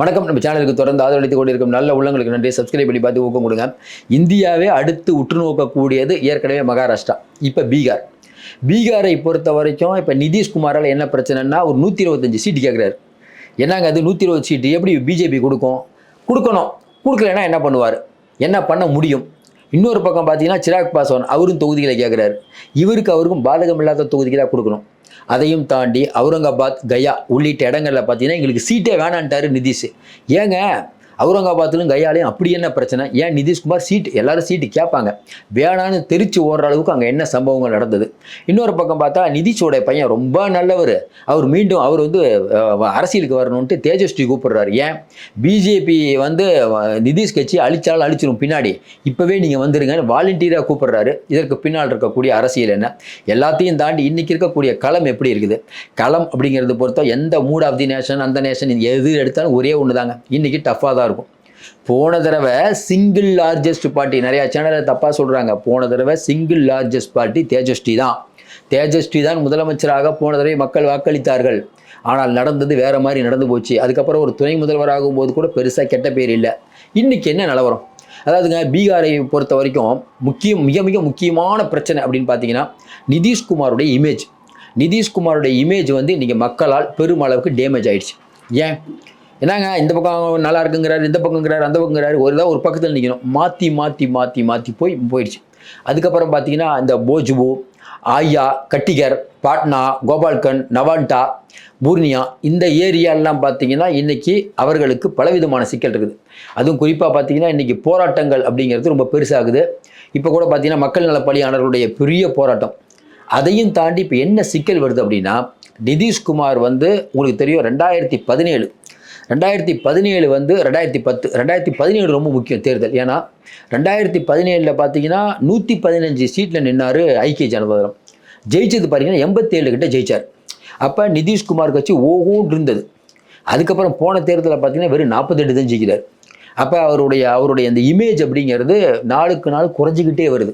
வணக்கம். நம்ம சேனலுக்கு தொடர்ந்து ஆதரவளித்துக் கொண்டிருக்கும் நல்ல உள்ளங்களுக்கு நன்றி. சப்ஸ்கிரைப் பண்ணி பார்த்து ஊக்கம் கொடுங்க. இந்தியாவே அடுத்து உற்று நோக்கக்கூடியது ஏற்கனவே மகாராஷ்டிரா இப்போ பீகார். பீகாரை பொறுத்த வரைக்கும் இப்போ நிதிஷ்குமாரால் என்ன பிரச்சனைன்னா ஒரு நூற்றி இருபத்தஞ்சு சீட்டு கேட்குறாரு என்னங்க அது நூற்றி இருபது சீட்டு? எப்படி பிஜேபி கொடுக்கும்? கொடுக்கணும். கொடுக்கலன்னா என்ன பண்ணுவார்? என்ன பண்ண முடியும்? இன்னொரு பக்கம் பார்த்தீங்கன்னா சிராக் பாஸ்வான் அவரும் தொகுதிகளை கேட்குறாரு இவருக்கு அவருக்கும் பாதகம் இல்லாத தொகுதிகளாக கொடுக்கணும். அதையும் தாண்டி அவுரங்காபாத் கயா உள்ளிட்ட இடங்களில் பார்த்தீங்கன்னா எங்களுக்கு சீட்டே வேணான்ட்டாரு நிதிஷ். ஏங்க? அவுரங்காபாத்லையும் கயாலையும் அப்படி என்ன பிரச்சனை? ஏன் நிதிஷ்குமார் சீட் எல்லாரும் சீட்டு கேட்பாங்க. வேணான்னு தெரிச்சு ஓடுற அளவுக்கு அங்கே என்ன சம்பவங்கள் நடந்தது? இன்னொரு பக்கம் பார்த்தா நிதிஷோட பையன் ரொம்ப நல்லவர். அவர் மீண்டும் அவர் வந்து அரசியலுக்கு வரணுன்ட்டு தேஜஸ்வி கூப்பிடுறாரு. ஏன்? பிஜேபி வந்து நிதிஷ் கட்சி அழிச்சாலும் அழிச்சிரும் பின்னாடி. இப்போவே நீங்கள் வந்துருங்க வாலண்டியராக கூப்பிடுறாரு. இதற்கு பின்னால் இருக்கக்கூடிய அரசியல் என்ன? எல்லாத்தையும் தாண்டி இன்றைக்கி இருக்கக்கூடிய களம் எப்படி இருக்குது? களம் அப்படிங்கிறது பொறுத்த எந்த மூட் ஆஃப் தி நேஷன் அந்த நேஷன் எது எடுத்தாலும் ஒரே ஒன்று தாங்க இன்றைக்கி டஃப்பாக தான் இருக்கும். போன தடவை சிங்கிள் லார்ஜஸ்ட் பார்ட்டி நிறையா சேனலில் தப்பாக சொல்கிறாங்க போன தடவை சிங்கிள் லார்ஜஸ்ட் பார்ட்டி தேஜஸ்வி தான். தேஜஸ்வி தான் முதலமைச்சராக போன தடவை மக்கள் வாக்களித்தார்கள். ஆனால் நடந்தது வேற மாதிரி நடந்து போச்சு. அதுக்கப்புறம் ஒரு துணை முதல்வராகும் போது கூட பெருசாக கெட்ட பேர் இல்லை. இன்னைக்கு என்ன நிலவரம்? அதாவதுங்க பீகாரை பொறுத்த வரைக்கும் முக்கியம் மிக மிக முக்கியமான பிரச்சனை அப்படின்னு பார்த்தீங்கன்னா நிதிஷ்குமாருடைய இமேஜ் நிதிஷ்குமாருடைய இமேஜ் வந்து இன்றைக்கி மக்களால் பெருமளவுக்கு டேமேஜ் ஆயிடுச்சு. ஏன்? என்னங்க இந்த பக்கம் நல்லா இருக்குங்கிறாரு இந்த பக்கங்கிறாரு அந்த பக்கங்கிறாரு ஒரு தான் ஒரு பக்கத்தில் நிற்கணும் மாற்றி மாற்றி மாற்றி மாற்றி போய் போயிடுச்சு. அதுக்கப்புறம் பார்த்தீங்கன்னா இந்த போஜ்பு ஆயா கட்டிகர் பாட்னா கோபால்கன் நவான்டா பூர்னியா இந்த ஏரியாலாம் பார்த்தீங்கன்னா இன்னைக்கு அவர்களுக்கு பலவிதமான சிக்கல் இருக்குது. அதுவும் குறிப்பாக பார்த்தீங்கன்னா இன்றைக்கி போராட்டங்கள் அப்படிங்கிறது ரொம்ப பெருசாகுது. இப்போ கூட பார்த்தீங்கன்னா மக்கள் நல பணியாளர்களுடைய பெரிய போராட்டம். அதையும் தாண்டி இப்போ என்ன சிக்கல் வருது அப்படின்னா நிதிஷ்குமார் வந்து உங்களுக்கு தெரியும் ரெண்டாயிரத்தி பதினேழு ரெண்டாயிரத்தி பதினேழு வந்து ரெண்டாயிரத்தி பத்து ரெண்டாயிரத்தி பதினேழு ரொம்ப முக்கியம் தேர்தல். ஏன்னா ரெண்டாயிரத்தி பதினேழில் பார்த்தீங்கன்னா நூற்றி பதினஞ்சு சீட்டில் நின்னார் ஐக்கிய ஜனதாதளம் ஜெயிச்சது பார்த்தீங்கன்னா எண்பத்தேழு கிட்ட ஜெயிச்சார். அப்போ நிதிஷ்குமார் கட்சி ஓஹோன்னு இருந்தது அதுக்கப்புறம் போன தேர்தலில் பார்த்தீங்கன்னா வெறும் நாற்பத்தெட்டு தான் ஜெயிக்கிறார். அப்போ அவருடைய அவருடைய அந்த இமேஜ் அப்படிங்கிறது நாளுக்கு நாள் குறைஞ்சிக்கிட்டே வருது.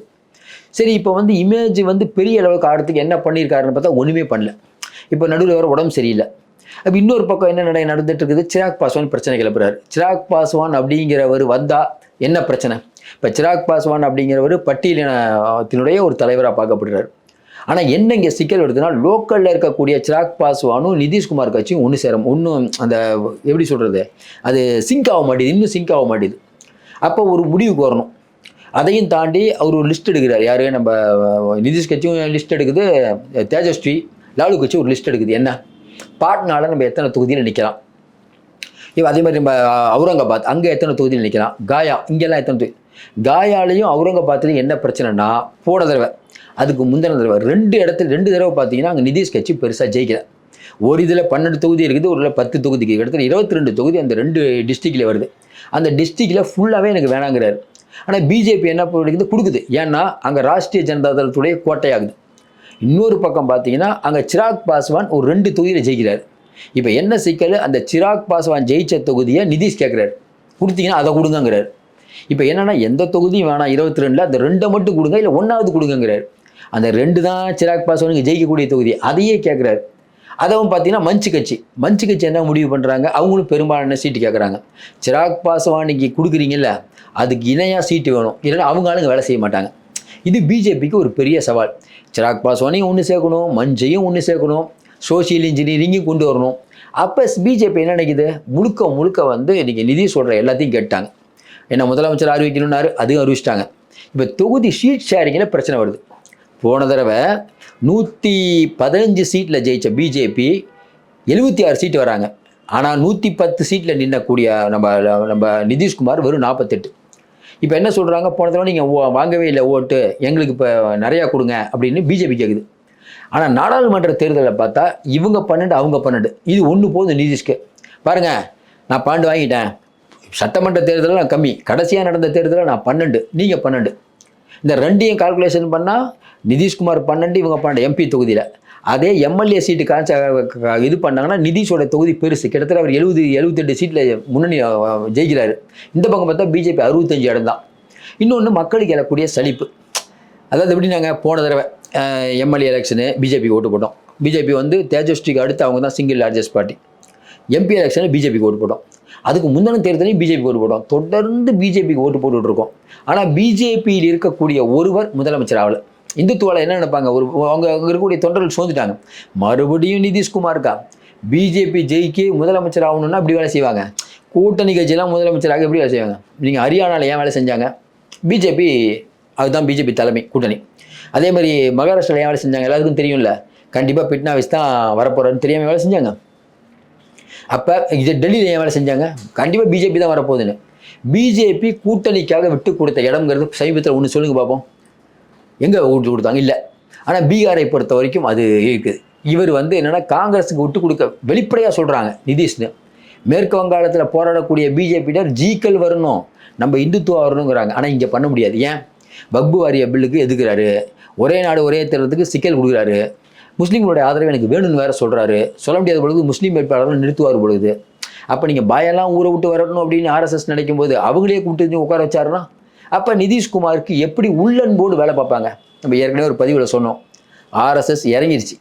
சரி இப்போ வந்து இமேஜ் வந்து பெரிய அளவுக்கு ஆடுறதுக்கு என்ன பண்ணியிருக்காருன்னு பார்த்தா ஒன்றுமே பண்ணல. இப்போ நடுவில் வர உடம்பு சரியில்லை. அப்போ இன்னொரு பக்கம் என்ன நடை நடந்துட்டு இருக்குது சிராக் பாஸ்வான் பிரச்சனை கிளப்புறாரு சிராக் பாஸ்வான் அப்படிங்கிறவர் வந்தால் என்ன பிரச்சனை? இப்போ சிராக் பாஸ்வான் அப்படிங்கிறவர் பட்டியலினத்தினுடைய ஒரு தலைவராக பார்க்கப்படுறாரு. ஆனால் என்ன இங்கே சிக்கல் வருதுன்னா லோக்கலில் இருக்கக்கூடிய சிராக் பாஸ்வானும் நிதிஷ்குமார் கட்சியும் ஒன்று சேரும். ஒன்றும் அந்த எப்படி சொல்கிறது அது சிங்க் ஆக மாட்டேது இன்னும் சிங்க் ஆக மாட்டேது. அப்போ ஒரு முடிவுக்கு வரணும். அதையும் தாண்டி அவர் ஒரு லிஸ்ட் எடுக்கிறார். யார்? நம்ம நிதிஷ் கட்சியும் லிஸ்ட் எடுக்குது. தேஜஸ்வி லாலு கட்சி ஒரு லிஸ்ட் எடுக்குது. என்ன? பாட்னால நம்ம எத்தனை தொகுதியில் நிற்கலாம் இப்போ அதே மாதிரி நம்ம அவுரங்காபாத் அங்கே எத்தனை தொகுதியில் நிற்கலாம் காயா இங்கெல்லாம் எத்தனை தொகுதி? காயாலையும் அவுரங்காபாத்லையும் என்ன பிரச்சனைனா போன தடவை அதுக்கு முந்தின தடவை ரெண்டு இடத்துல ரெண்டு தடவை பார்த்தீங்கன்னா அங்கே நிதிஷ் கட்சி பெருசாக ஜெயிக்கல. ஒரு இதில் பன்னெண்டு தொகுதி இருக்குது ஒரு இதில் பத்து தொகுதிக்கு இடத்துல இருபத்தி ரெண்டு தொகுதி அந்த ரெண்டு டிஸ்ட்ரிக்டில் வருது. அந்த டிஸ்ட்ரிக்டில் ஃபுல்லாகவே எனக்கு வேணாங்கிறாரு. ஆனால் பிஜேபி என்ன பண்ணிக்குது கொடுக்குது. ஏன்னா அங்கே ராஷ்ட்ரிய ஜனதா தளத்துடைய கோட்டையாகுது. இன்னொரு பக்கம் பார்த்தீங்கன்னா அங்கே சிராக் பாஸ்வான் ஒரு ரெண்டு தொகுதியில் ஜெயிக்கிறார். இப்போ என்ன சிக்கல்? அந்த சிராக் பாஸ்வான் ஜெயிச்ச தொகுதியை நிதிஷ் கேட்குறாரு கொடுத்தீங்கன்னா அதை கொடுங்கங்கிறார். இப்போ என்னென்னா எந்த தொகுதியும் வேணாம் இருபத்தி ரெண்டில். அந்த ரெண்டை மட்டும் கொடுங்க இல்லை ஒன்றாவது கொடுங்கங்கிறார். அந்த ரெண்டு தான் சிராக் பாஸ்வானுக்கு ஜெயிக்கக்கூடிய தொகுதி. அதையே கேட்குறாரு அதுவும் பார்த்தீங்கன்னா மஞ்சு கட்சி. மஞ்சு கட்சி என்ன முடிவு பண்ணுறாங்க அவங்களும் பெரும்பாலான சீட்டு கேட்குறாங்க சிராக் பாஸ்வானிக்கு கொடுக்குறீங்கல்ல அதுக்கு இணையாக சீட்டு வேணும். இல்லைன்னா அவங்க ஆளுங்க வேலை செய்ய மாட்டாங்க. இது பிஜேபிக்கு ஒரு பெரிய சவால். சிராக் பாஸ்வானையும் ஒன்று சேர்க்கணும் மஞ்சையும் ஒன்று சேர்க்கணும் சோஷியல் இன்ஜினியரிங்கும் கொண்டு வரணும். அப்போ பிஜேபி என்ன நினைக்குது? முழுக்க முழுக்க வந்து இன்றைக்கி நிதி சொல்கிற எல்லாத்தையும் கேட்டாங்க. என்ன முதலமைச்சர் அறிவிக்கணும்னாரு அதுவும் அறிவிச்சிட்டாங்க. இப்போ தொகுதி ஷீட் ஷேரிங்கில் பிரச்சனை வருது. போன தடவை நூற்றி பதினஞ்சு சீட்டில் ஜெயித்த பிஜேபி எழுபத்தி ஆறு சீட்டு வராங்க. ஆனால் நூற்றி பத்து சீட்டில் நின்னக்கூடிய நம்ம நம்ம நிதிஷ்குமார் வெறும் நாற்பத்தெட்டு இப்போ என்ன சொல்கிறாங்க போன தடவை நீங்கள் வாங்கவே இல்லை ஓட்டு. எங்களுக்கு இப்போ நிறையா கொடுங்க அப்படின்னு பிஜேபி கேட்குது ஆனால் நாடாளுமன்ற தேர்தலில் பார்த்தா இவங்க பன்னெண்டு அவங்க பன்னெண்டு. இது ஒன்று போதும் நிதிஷ்க்கு பாருங்கள் நான் பன்னெண்டு வாங்கிட்டேன். சட்டமன்ற தேர்தலில் நான் கம்மி. கடைசியாக நடந்த தேர்தலில் நான் பன்னெண்டு. நீங்கள் பன்னெண்டு. இந்த ரெண்டையும் கால்குலேஷன் பண்ணால் நிதிஷ்குமார் பன்னெண்டு இவங்க பன்னெண்டு. எம்பி தொகுதியில். அதே எம்எல்ஏ சீட்டு காய்ச்ச இது பண்ணாங்கன்னா நிதிஷோட தொகுதி பெருசு. கிட்டத்தட்ட அவர் எழுபது எழுபத்தெட்டு சீட்டில் முன்னணி ஜெயிக்கிறாரு. இந்த பக்கம் பார்த்தா பிஜேபி அறுபத்தஞ்சு இடம் தான். இன்னொன்று மக்களுக்கு எழக்கூடிய சலிப்பு. அதாவது எப்படி நாங்கள் போன தடவை எம்எல்ஏ எலெக்ஷனு பிஜேபிக்கு ஓட்டு போட்டோம். பிஜேபி வந்து தேஜஸ்விக்கு அடுத்து அவங்க தான் சிங்கிள் லார்ஜஸ்ட் பார்ட்டி எம்பி எலெக்ஷனில் பிஜேபிக்கு ஓட்டு போட்டோம். அதுக்கு முந்தின தேர்தலையும் பிஜேபி ஓட்டு போட்டோம். தொடர்ந்து பிஜேபிக்கு ஓட்டு போட்டுட்டுருக்கோம் ஆனால் பிஜேபியில் இருக்கக்கூடிய ஒருவர் முதலமைச்சர் ஆகலை. இந்துத்துவால என்ன நினைப்பாங்க? ஒரு அவங்க அங்கே இருக்கக்கூடிய தொண்டர்கள் சோர்ந்துட்டாங்க. மறுபடியும் நிதிஷ்குமாருக்கா பிஜேபி ஜெயிக்கு முதலமைச்சர் ஆகணும்னா அப்படி வேலை செய்வாங்க. கூட்டணி கட்சியெல்லாம் முதலமைச்சராக எப்படி வேலை செய்வாங்க? நீங்கள் ஹரியானாவில் ஏன் வேலை செஞ்சாங்க? பிஜேபி அதுதான் பிஜேபி தலைமை கூட்டணி. அதே மாதிரி மகாராஷ்டிராவில் ஏன் வேலை செஞ்சாங்க? எல்லாருக்கும் தெரியும்ல. கண்டிப்பாக பிட்னாவிஸ் தான் வரப்போகிறன்னு தெரியாமல் வேலை செஞ்சாங்க. அப்போ இது டெல்லியில் ஏன் வேலை செஞ்சாங்க? கண்டிப்பாக பிஜேபி தான் வரப்போகுதுன்னு. பிஜேபி கூட்டணிக்காக விட்டு கொடுத்த இடம்ங்கிறது சமீபத்தில் ஒன்று சொல்லுங்கள் பார்ப்போம் எங்கே விட்டு கொடுத்தாங்க? இல்லை. ஆனால் பீகாரை பொறுத்த வரைக்கும் அது இருக்குது. இவர் வந்து என்னென்னா காங்கிரஸுக்கு விட்டு கொடுக்க வெளிப்படையாக சொல்கிறாங்க நிதிஷ்னு. மேற்கு வங்காளத்தில் போராடக்கூடிய பிஜேபியினர் ஜீக்கள் வரணும். நம்ம இந்துத்துவா வரணுங்கிறாங்க. ஆனால் இங்கே பண்ண முடியாது. ஏன்? பக்பு வாரிய பில்லுக்கு எதுக்குறாரு? ஒரே நாடு ஒரே தேர்தலுக்கு சிக்கல் கொடுக்குறாரு. முஸ்லீம்களுடைய ஆதரவு எனக்கு வேணும்னு வேறு சொல்கிறாரு சொல்ல முடியாத பொழுது முஸ்லீம் வேட்பாளர்கள் நிறுத்துவார் பொழுது. அப்போ நீங்கள் பயெல்லாம் ஊரை விட்டு வரணும் அப்படின்னு ஆர்எஸ்எஸ் நினைக்கும் போது அவங்களே கூப்பிட்டு உட்கார வச்சாருன்னா அப்போ நிதிஷ்குமாருக்கு எப்படி உள்ளன்போடு வேலை பார்ப்பாங்க? நம்ம ஏற்கனவே ஒரு பதிவில் சொன்னோம். ஆர்எஸ்எஸ் இறங்கிருச்சு.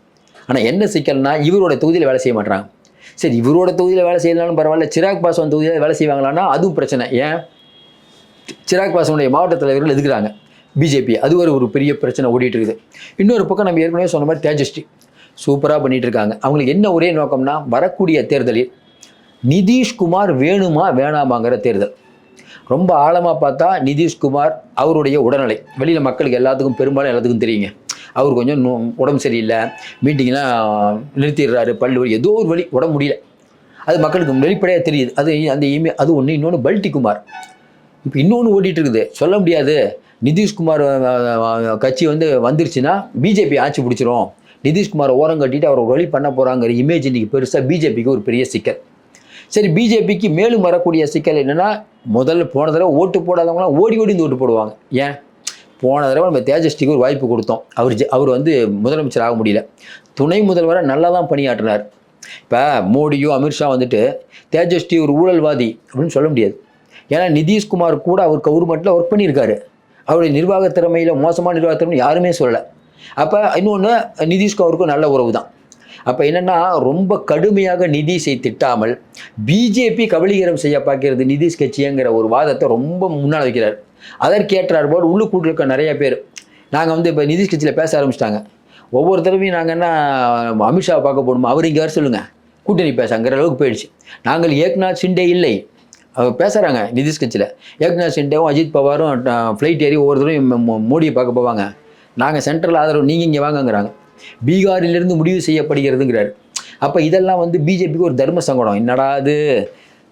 ஆனால் என்ன சிக்கல்னா இவரோட தொகுதியில் வேலை செய்ய மாட்டாங்க சரி இவரோட தொகுதியில் வேலை செய்யலாம்னு பரவாயில்ல சிராக் பாஸ்வான் தொகுதியில் வேலை செய்வாங்களான்னா அதுவும் பிரச்சனை. ஏன்? சிராக் பாஸ்வானுடைய மாவட்ட தலைவர்கள் எதுக்குறாங்க? பிஜேபி அது ஒரு ஒரு பெரிய பிரச்சனை ஓடிட்டு இருக்குது இன்னொரு பக்கம் நம்ம ஏற்கனவே சொன்ன மாதிரி தேஜஸ்ரீ சூப்பராக பண்ணிட்டு இருக்காங்க அவங்களுக்கு என்ன ஒரே நோக்கம்னா வரக்கூடிய தேர்தலில் நிதிஷ்குமார் வேணுமா வேணாமாங்கிற தேர்தல். ரொம்ப ஆழமாக பார்த்தா நிதிஷ்குமார் அவருடைய உடல்நிலை. வெளியில் மக்களுக்கு எல்லாத்துக்கும் பெரும்பாலும் எல்லாத்துக்கும் தெரியுங்க. அவர் கொஞ்சம் உடம்பு சரியில்லை. மீட்டிங்லாம் நிறுத்திடுறாரு பல்லு வழி ஏதோ ஒரு வழி உடம்பு முடியல. அது மக்களுக்கு வெளிப்படையாக தெரியுது. அது அந்த இமே அது ஒன்று இன்னொன்று பல்டி குமார் இப்போ இன்னொன்று ஓடிட்டு இருக்குது சொல்ல முடியாது. நிதிஷ்குமார் கட்சி வந்து வந்துருச்சுன்னா பிஜேபி ஆட்சி பிடிச்சிரும். நிதிஷ்குமார் ஓரம் கட்டிட்டு அவர் ஒரு வழி பண்ண போகிறாங்கிற இமேஜ் இன்றைக்கி பெருசாக பிஜேபிக்கு ஒரு பெரிய சிக்கல். சரி பிஜேபிக்கு மேலும் வரக்கூடிய சிக்கல் என்னென்னா முதல்ல போன தடவை ஓட்டு போடாதவங்களாம் ஓடி ஓடி இந்த ஓட்டு போடுவாங்க. ஏன்? போன தடவை நம்ம தேஜஸ்ரீக்கு ஒரு வாய்ப்பு கொடுத்தோம். அவர் அவர் வந்து முதலமைச்சர் ஆக முடியல. துணை முதல்வரை நல்லா தான் பணியாற்றினார். இப்போ மோடியோ அமித்ஷா வந்துட்டு தேஜஸ்ரீ ஒரு ஊழல்வாதி அப்படின்னு சொல்ல முடியாது. ஏன்னா நிதிஷ்குமார் கூட அவர் கவர்மெண்ட்டில் ஒர்க் பண்ணியிருக்காரு. அவருடைய நிர்வாக திறமையில் மோசமான நிர்வாக திறமை யாருமே சொல்லலை. அப்போ இன்னொன்று நிதிஷ்குமாருக்கும் நல்ல உறவு தான் அப்போ என்னென்னா ரொம்ப கடுமையாக நிதிஷை திட்டாமல் பிஜேபி கபலீகரம் செய்ய பார்க்கிறது நிதிஷ் கட்சிங்கிற ஒரு வாதத்தை ரொம்ப முன்னால் வைக்கிறார். அதற்கேற்றார் போல் உள்ளுக்கூட்டில் இருக்க நிறைய பேர் நாங்கள் வந்து இப்போ நிதிஷ் கட்சியில் பேச ஆரம்பிச்சிட்டாங்க. ஒவ்வொரு தடவையும் நாங்கள் என்ன அமித்ஷாவை பார்க்க போகணுமா? அவர் இங்கே வர சொல்லுங்கள் கூட்டணி பேசாங்கிற அளவுக்கு போயிடுச்சு. நாங்கள் ஏக்நாத் ஷிண்டே இல்லை. அவர் பேசுகிறாங்க நிதிஷ் கட்சியில். ஏக்நாத் ஷிண்டேவும் அஜித் பவாரும் ஃப்ளைட் ஏறி ஒவ்வொருத்தரும் மோடியை பார்க்க போவாங்க. நாங்கள் சென்ட்ரல் ஆதரவு நீங்கள் இங்கே வாங்கங்கிறாங்க. பீகாரிலிருந்து முடிவு செய்யப்படுகிறதுங்கிறார். அப்போ இதெல்லாம் வந்து பிஜேபிக்கு ஒரு தர்ம சங்கடம். என்னடா இது?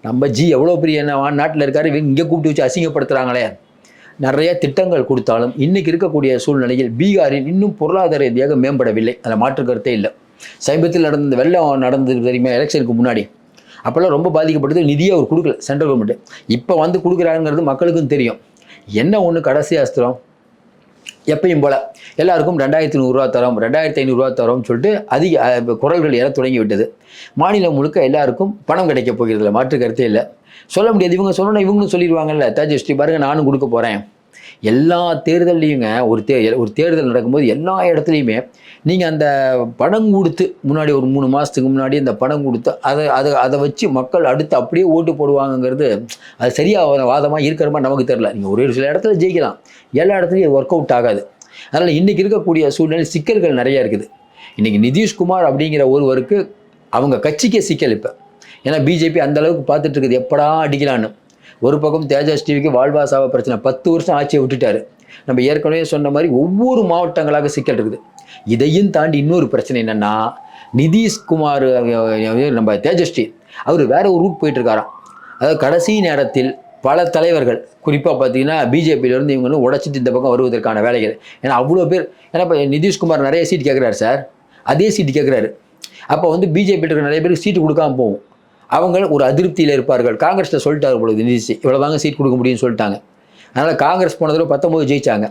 நம்ம ஜி எவ்வளோ பெரிய என்ன நாட்டில் இருக்காரு இவங்க இங்கே கூப்பிட்டு வச்சு அசிங்கப்படுத்துகிறாங்களே நிறைய திட்டங்கள் கொடுத்தாலும் இன்னைக்கு இருக்கக்கூடிய சூழ்நிலையில் பீகாரில் இன்னும் பொருளாதார ரீதியாக மேம்படவில்லை. அதில் மாற்று கருத்தே இல்லை. சமீபத்தில் நடந்த வெள்ளம் நடந்தது தெரியுமா? எலெக்ஷனுக்கு முன்னாடி. அப்போல்லாம் ரொம்ப பாதிக்கப்பட்டது நிதியை அவர் கொடுக்கல சென்ட்ரல் கவர்மெண்ட்டு இப்போ வந்து கொடுக்குறாங்கிறது மக்களுக்கும் தெரியும். என்ன ஒன்று கடைசி அஸ்திரம்? எப்பயும் போல. எல்லாருக்கும் ரெண்டாயிரத்தி நூறுரூவா தரோம் ரெண்டாயிரத்தி ஐநூறுரூவா தரோம்னு சொல்லிட்டு அதிக குரல்கள் ஏற தொடங்கி விட்டது மாநிலம் முழுக்க எல்லாருக்கும் பணம் கிடைக்க போகிறதுல மாற்று கருத்தே இல்லை. சொல்ல முடியாது இவங்க சொல்லணும் இவங்களும் சொல்லிடுவாங்கல்ல தேஜஸ்ரீ பாருங்க நானும் கொடுக்க போகிறேன் எல்லா தேர்தல்லையுங்க ஒரு தே ஒரு தேர்தல் நடக்கும்போது எல்லா இடத்துலையுமே நீங்கள் அந்த பணம் கொடுத்து முன்னாடி ஒரு மூணு மாதத்துக்கு முன்னாடி அந்த பணம் கொடுத்து அதை அதை அதை வச்சு மக்கள் அடுத்து அப்படியே ஓட்டு போடுவாங்கங்கிறது அது சரியாக வாதமாக இருக்கிற மாதிரி நமக்கு தெரில நீங்கள் ஒரு சில இடத்துல ஜெயிக்கலாம். எல்லா இடத்துலையும் ஒர்க் அவுட் ஆகாது. அதனால் இன்றைக்கி இருக்கக்கூடிய சூழ்நிலை சிக்கல்கள் நிறைய இருக்குது. இன்றைக்கி நிதிஷ்குமார் அப்படிங்கிற ஒருவருக்கு அவங்க கட்சிக்கே சிக்கல் இப்போ. ஏன்னா பிஜேபி அந்தளவுக்கு பார்த்துட்டு இருக்குது. எப்படா அடிக்கலான்னு ஒரு பக்கம் தேஜாஸ் டிவிக்கு வாழ்வாசாவ பிரச்சனை. பத்து வருஷம் ஆட்சியை விட்டுட்டாரு. நம்ம ஏற்கனவே சொன்ன மாதிரி ஒவ்வொரு மாவட்டங்களாக சிக்கல் இருக்குது. இதையும் தாண்டி இன்னொரு பிரச்சனை என்னன்னா நிதிஷ்குமார் நம்ம தேஜஸ்ரீ அவர் வேற ஒரு ரூட் போயிட்டு இருக்காராம் அதாவது கடைசி நேரத்தில் பல தலைவர்கள் குறிப்பாக பார்த்தீங்கன்னா பிஜேபியிலேருந்து இவங்க வந்து உடைச்சிட்டு இந்த பக்கம் வருவதற்கான வேலைகள். ஏன்னா அவ்வளோ பேர் ஏன்னா இப்போ நிதிஷ்குமார் நிறைய சீட் கேட்குறாரு சார். அதே சீட்டு கேட்குறாரு அப்போ வந்து பிஜேபி இருக்கிற நிறைய பேருக்கு சீட்டு கொடுக்காம போகும். அவங்க ஒரு அதிருப்தியில் இருப்பார்கள். காங்கிரஸில் சொல்லிட்டாரு பொழுது நிதிச்சு இவ்வளோ தாங்க சீட் கொடுக்க முடியும்னு சொல்லிட்டாங்க. அதனால் காங்கிரஸ் போன தடவை பத்தொம்போது ஜெயிச்சாங்க.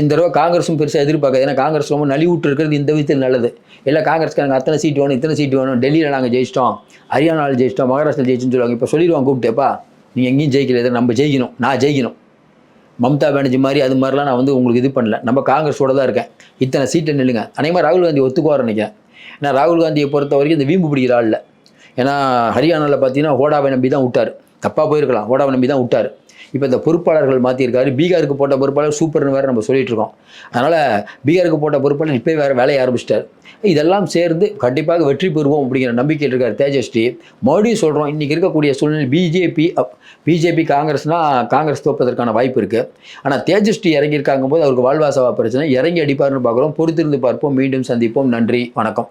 இந்த தடவை காங்கிரஸும் பெருசாக எதிர்பார்க்காது ஏன்னா காங்கிரஸ் ரொம்ப நலிவுட்டு இருக்கிறது இந்த விதத்தில் நல்லது. இல்லை காங்கிரஸ்காரங்க அத்தனை சீட் வேணும் இத்தனை சீட் வேணும். டெல்லியில் நாங்கள் ஜெயிச்சிட்டோம். ஹரியானாவில் ஜெயிச்சிட்டோம். மகாராஷ்டிரா ஜெயிச்சுன்னு சொல்லுவாங்க. இப்போ சொல்லிடுவாங்க கூப்பிட்டேப்பா நீங்கள் எங்கேயும் ஜெயிக்கல. இதை நம்ம ஜெயிக்கணும். நான் ஜெயிக்கணும். மம்தா பானர்ஜி மாதிரி அது மாதிரிலாம் நான் வந்து உங்களுக்கு இது பண்ணல. நம்ம காங்கிரஸோட தான் இருக்கேன். இத்தனை சீட்டை நில்லுங்க. அநேகமாக ராகுல் காந்தி ஒத்துக்குவார் நினைக்கிறேன். ஏன்னா ராகுல் காந்தியை பொறுத்த வரைக்கும் இந்த வீம்பு பிடிக்கிற ஆள் இல்லை. ஏன்னா ஹரியானாவில் பார்த்தீங்கன்னா ஹோடாவை நம்பி தான் விட்டார். தப்பாக போயிருக்கலாம். ஓடாவை நம்பி தான் விட்டார். இப்போ இந்த பொறுப்பாளர்கள் மாற்றிருக்காரு பீகாருக்கு போட்ட பொறுப்பாளர் சூப்பர்னு வேறு நம்ம சொல்லிகிட்டு இருக்கோம். அதனால் பீகாருக்கு போட்ட பொறுப்பாளர் இப்போ வேறு வேலையை ஆரம்பிச்சிட்டார். இதெல்லாம் சேர்ந்து கண்டிப்பாக வெற்றி பெறுவோம் அப்படிங்கிற நம்பிக்கை இருக்கார் தேஜஸ்வி மறுபடியும் சொல்கிறோம் இன்றைக்கி இருக்கக்கூடிய சூழ்நிலை பிஜேபி பிஜேபி காங்கிரஸ்னால் காங்கிரஸ் தோப்பதற்கான வாய்ப்பு இருக்குது ஆனால் தேஜஸ்வி இறங்கியிருக்காங்க போது அவருக்கு வாழ்வாசவா பிரச்சனை. இறங்கி அடிப்பார்னு பார்க்குறோம். பொறுத்திருந்து பார்ப்போம். மீண்டும் சந்திப்போம். நன்றி. வணக்கம்.